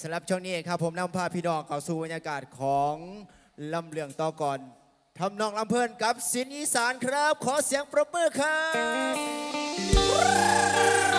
สำหรับช่วงนี้ครับผมนำพาพี่น้องเข้าสู่บรรยากาศของลำเลืองต่อก่อนทำนองลำเพลินกับสินอีสานครับ ขอเสียงปรบมือครับ